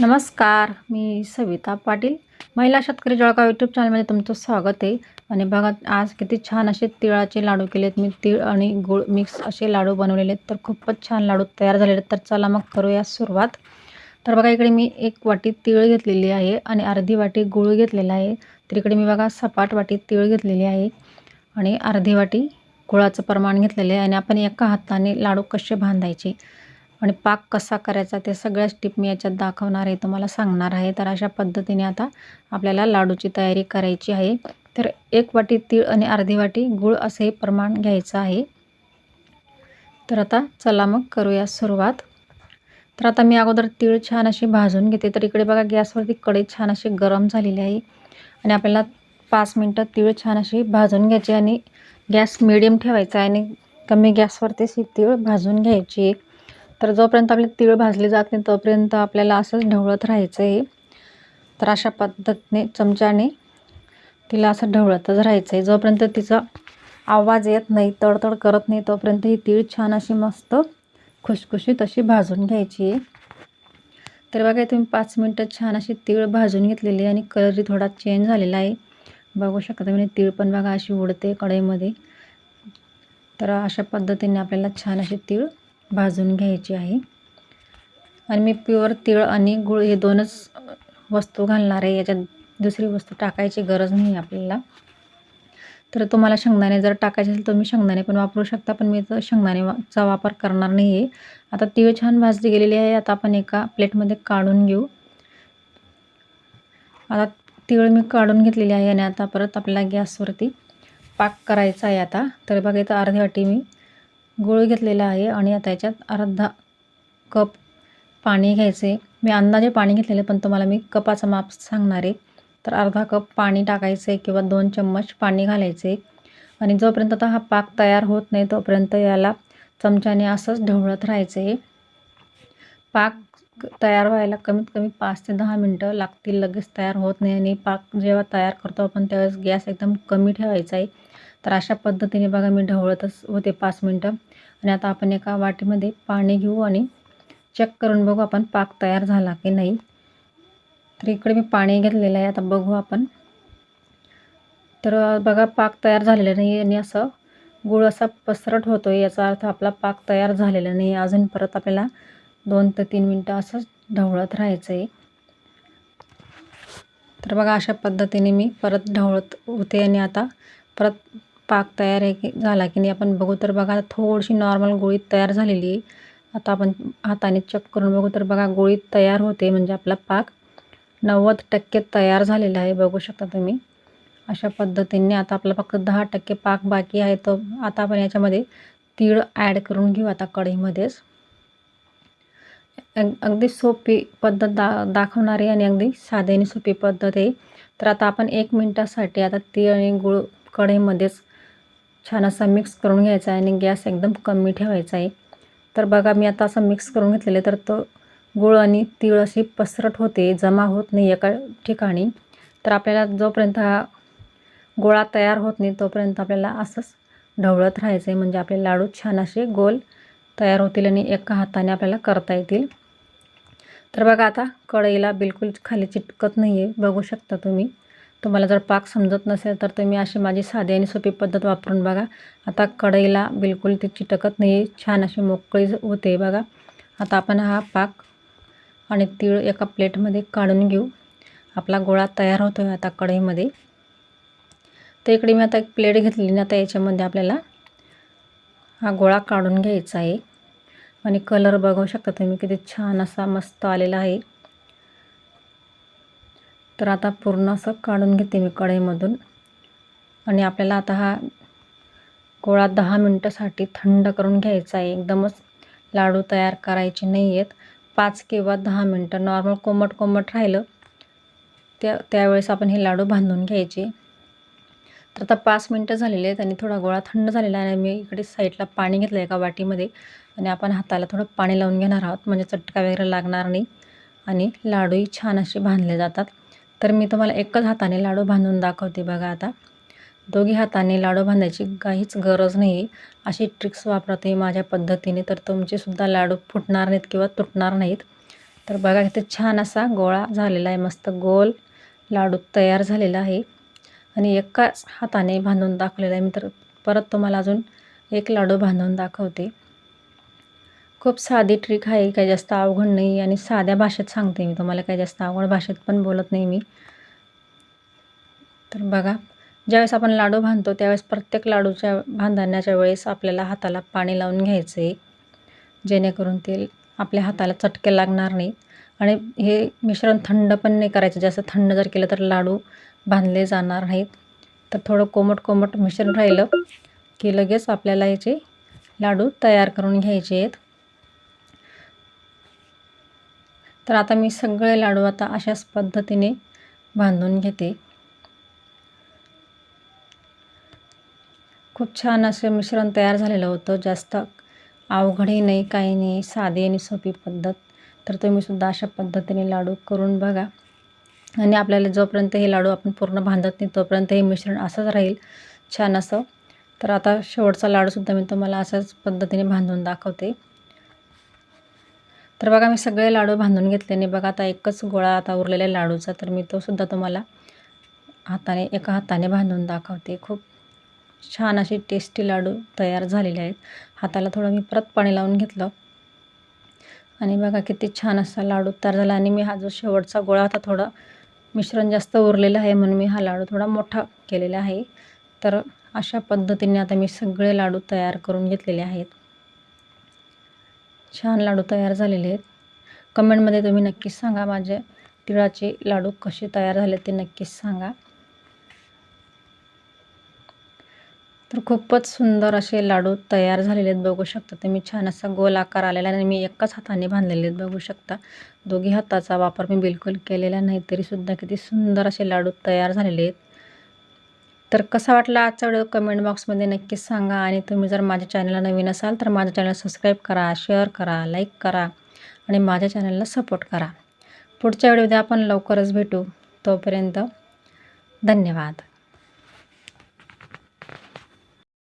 नमस्कार मी सविता पाटील. महिला शेतकरी जळगाव यूट्यूब चॅनलमध्ये तुमचं स्वागत आहे. आणि बघा आज किती छान असे तिळाचे लाडू केले आहेत मी तीळ आणि गूळ मिक्स असे लाडू बनवलेले आहेत. तर खूपच छान लाडू तयार झालेले आहेत. तर चला मग करूया सुरुवात. तर बघा इकडे मी एक वाटी तीळ घेतलेली आहे आणि अर्धी वाटी गूळ घेतलेला आहे. तर इकडे मी बघा सपाट वाटी तीळ घेतलेली आहे आणि अर्धी वाटी गुळाचं प्रमाण घेतलेलं आहे. आणि आपण एका हाताने लाडू कसे बांधायचे? आणि पाक कसा करायचा ते सगळ्याच टिप मी याच्यात दाखवणार आहे तुम्हाला सांगणार आहे. तर अशा पद्धतीने आता आपल्याला लाडूची तयारी करायची आहे. तर एक वाटी तीळ आणि अर्धी वाटी गूळ असे प्रमाण घ्यायचं आहे. तर आता चला मग करूया सुरुवात. तर आता मी अगोदर तीळ छान अशी भाजून घेते. तर इकडे बघा गॅसवरती कढई छान अशी गरम झालेली आहे. आणि आपल्याला पाच मिनटं तीळ छान अशी भाजून घ्यायची आणि गॅस मिडियम ठेवायचा आहे आणि कमी गॅसवरतीच ही तीळ भाजून घ्यायची तर जोपर्यंत आपले तीळ भाजले जात नाही तोपर्यंत आपल्याला असंच ढवळत राहायचं आहे तर अशा पद्धतीने चमच्याने तिला असं ढवळतच राहायचं आहे जोपर्यंत तिचा आवाज येत नाही तडतड करत नाही तोपर्यंत ही तीळ छान अशी मस्त खुशखुशीत अशी भाजून घ्यायची. आहे तर बघा तुम्ही पाच मिनटं छान अशी तीळ भाजून घेतलेली आहे आणि कलरही थोडा चेंज झालेला आहे. बघू शकता तुम्ही तीळ पण बघा अशी उडते कढईमध्ये. तर अशा पद्धतीने आपल्याला छान अशी तीळ भाजून घ्यायची आहे. आणि मी प्युअर तीळ आणि गूळ हे दोनच वस्तू घालणार आहे. याच्यात दुसरी वस्तू टाकायची गरज नाही आपल्याला. तर तुम्हाला शेंगदाणे जर टाकायचे असेल तुम्ही शेंगदाणे पण वापरू शकता पण मी तर शेंगदाणेचा वापर करणार नाही आहे आता तीळ छान भाजली गेलेली आहे. आता आपण एका प्लेटमध्ये काढून घेऊ. आता तीळ मी काढून घेतलेली आहे आणि आता परत आपल्याला गॅसवरती पाक करायचा आहे आता. तर बघा इथं अर्धी वाटी मी गूळ घेतलेला आहे आणि आता याच्यात अर्धा कप पाणी घ्यायचे. मी अंदाजे पाणी घेतलेलं पण तुम्हाला मी कपाचं माप सांगणार आहे. तर अर्धा कप पाणी टाकायचं आहे किंवा दोन चम्मच पाणी घालायचे. आणि जोपर्यंत आता हा पाक तयार होत नाही तोपर्यंत याला चमच्याने असंच ढवळत राहायचे. पाक तयार व्हायला कमीत कमी पाच ते दहा मिनटं लागतील लगेच तयार होत नाही. आणि पाक जेव्हा तयार करतो आपण त्यावेळेस गॅस एकदम कमी ठेवायचा आहे. तर अशा पद्धतीने बघा मी ढवळतच होते पाच मिनटं. आणि आता आपण एका वाटीमध्ये पाणी घेऊ आणि चेक करून बघू आपण पाक तयार झाला की नाही. तर इकडे मी पाणी घेतलेलं आहे आता बघू आपण. तर बघा पाक तयार झालेला नाही आणि असं गुळ असा पसरट होतो याचा अर्थ आपला पाक तयार झालेला नाही अजून परत आपल्याला दोन ते तीन मिनटं असंच ढवळत राहायचं आहे तर बघा अशा पद्धतीने मी परत ढवळत होते आणि आता परत पाक तयार आहे की झाला की नाही आपण बघू. तर बघा थोडीशी नॉर्मल गोळी तयार झालेली आहे. आता आपण हाताने चेक करून बघू. तर बघा गोळी तयार होते म्हणजे आपला पाक नव्वद टक्के तयार झालेला आहे. बघू शकता तुम्ही. अशा पद्धतीने आता आपला फक्त दहा टक्के पाक बाकी आहे. तर आता आपण याच्यामध्ये तीळ ॲड करून घेऊ आता कढईमध्येच. अगदी सोपी पद्धत दा दाखवणारी आणि अगदी साधी आणि सोपी पद्धत आहे. तर आता आपण एक मिनटासाठी आता तीळ आणि गुळ कढईमध्येच छान असा मिक्स करून घ्यायचा आहे आणि गॅस एकदम कमी ठेवायचा आहे. तर बघा मी आता असं मिक्स करून घेतलेलं तर तो गुळ आणि तीळ अशी पसरट होते जमा होत नाही एका ठिकाणी. तर आपल्याला जोपर्यंत हा गोळा तयार होत नाही तोपर्यंत आपल्याला असंच ढवळत राहायचं आहे. म्हणजे आपले लाडू छान असे गोल तयार होतील आणि एका हाताने आपल्याला करता येतील. तर बघा आता कढईला बिलकुल खाली चिटकत नाही आहे बघू शकता तुम्ही. तुम्हाला जर पाक समजत नसेल तर तुम्ही अशी माझी साधी आणि सोपी पद्धत वापरून बघा. आता कढईला बिलकुल ती चिटकत नाही छान अशी मोकळी होते बघा. आता आपण हा पाक आणि तीळ एका प्लेटमध्ये काढून घेऊ. आपला गोळा तयार होतो आहे आता कढईमध्ये. तर इकडे मी आता एक प्लेट घेतली ना आता याच्यामध्ये आपल्याला हा गोळा काढून घ्यायचा आहे. आणि कलर बघू शकता तुम्ही किती छान असा मस्त आलेला आहे. तर आता पूर्ण असं काढून घेते मी कढईमधून. आणि आपल्याला आता हा गोळा दहा मिनटासाठी थंड करून घ्यायचा आहे. एकदमच लाडू तयार करायचे नाही आहेत पाच किंवा दहा मिनटं नॉर्मल कोमट कोमट राहिलं त्या त्यावेळेस आपण हे लाडू बांधून घ्यायचे. तर आता पाच मिनटं झालेले आहेत आणि थोडा गोळा थंड झालेला आहे मी इकडे साईडला पाणी घेतलं एका वाटीमध्ये. आणि आपण हाताला थोडं पाणी लावून घेणार आहोत. म्हणजे चटका वगैरे लागणार नाही. आणि लाडूही छान असे बांधले जातात. तर मी तुम्हाला एकच हाताने लाडू बांधून दाखवते बघा आता. दोघी हाताने लाडू बांधायची काहीच गरज नाही. अशी ट्रिक्स वापरते माझ्या पद्धतीने तर तुमचेसुद्धा लाडू फुटणार नाहीत किंवा तुटणार नाहीत. तर बघा इथे छान असा गोळा झालेला आहे मस्त गोल लाडू तयार झालेला आहे. आणि एकाच हाताने बांधून दाखवलेला आहे. मी तर परत तुम्हाला अजून एक लाडू बांधून दाखवते. खूप साधी ट्रिक आहे काही जास्त अवघड नाही आणि साध्या भाषेत सांगते मी तुम्हाला काही जास्त अवघड भाषेत पण बोलत नाही मी. तर बघा ज्यावेळेस आपण लाडू बांधतो त्यावेळेस प्रत्येक लाडूच्या बांधण्याच्या वेळेस आपल्याला हाताला पाणी लावून घ्यायचं आहे जेणेकरून ते आपल्या हाताला चटके लागणार नाही. आणि हे मिश्रण थंड पण नाही करायचं जास्त थंड जर केलं तर लाडू बांधले जाणार नाहीत. तर थोडं कोमट कोमट मिश्रण राहिलं की लगेच आपल्याला याचे लाडू तयार करून घ्यायचे आहेत. तर आता मी सगळे लाडू आता अशाच पद्धतीने बांधून घेते. खूप छान असं मिश्रण तयार झालेलं होतं. जास्त अवघडही नाही काही नाही साधी आणि सोपी पद्धत. तर तुम्हीसुद्धा अशा पद्धतीने लाडू करून बघा. आणि आपल्याला जोपर्यंत हे लाडू आपण पूर्ण बांधत नाही तोपर्यंत हे मिश्रण असंच राहील. छान असं. तर आता शेवटचा लाडूसुद्धा मी तुम्हाला अशाच पद्धतीने बांधून दाखवते. तर बघा मी सगळे लाडू बांधून घेतल्याने बघा आता एकच गोळा आता उरलेला लाडूचा तर मी तो सुद्धा तुम्हाला हाताने एका हाताने बांधून दाखवते. खूप छान असे टेस्टी लाडू तयार झालेले आहेत. हाताला थोडं मी परत पाणी लावून घेतलं. आणि बघा किती छान असा लाडू तयार झाला. आणि मी हा जो शेवटचा गोळा होता थोडा मिश्रण जास्त उरलेलं आहे म्हणून मी हा लाडू थोडा मोठा केलेला आहे. तर अशा पद्धतीने आता मी सगळे लाडू तयार करून घेतलेले आहेत. छान लाडू तयार झालेले आहेत. कमेंटमध्ये तुम्ही नक्कीच सांगा माझे तिळाचे लाडू कसे तयार झाले ते नक्कीच सांगा. तर खूपच सुंदर असे लाडू तयार झालेले आहेत बघू शकता तुम्ही. छान असा गोल आकार आलेला आणि मी एकाच हाताने बांधलेले आहेत बघू शकता. दोघी हाताचा वापर मी बिलकुल केलेला नाही तरीसुद्धा किती सुंदर असे लाडू तयार झालेले आहेत. तर कसा वाटला आजचा व्हिडिओ? कमेंट बॉक्समध्ये नक्कीच सांगा आणि तुम्ही जर माझ्या चॅनलला नवीन असाल तर माझ्या चॅनल सबस्क्राईब करा शेअर करा लाईक करा आणि माझ्या चॅनलला सपोर्ट करा. पुढच्या व्हिडिओमध्ये आपण लवकरच भेटू. तोपर्यंत धन्यवाद.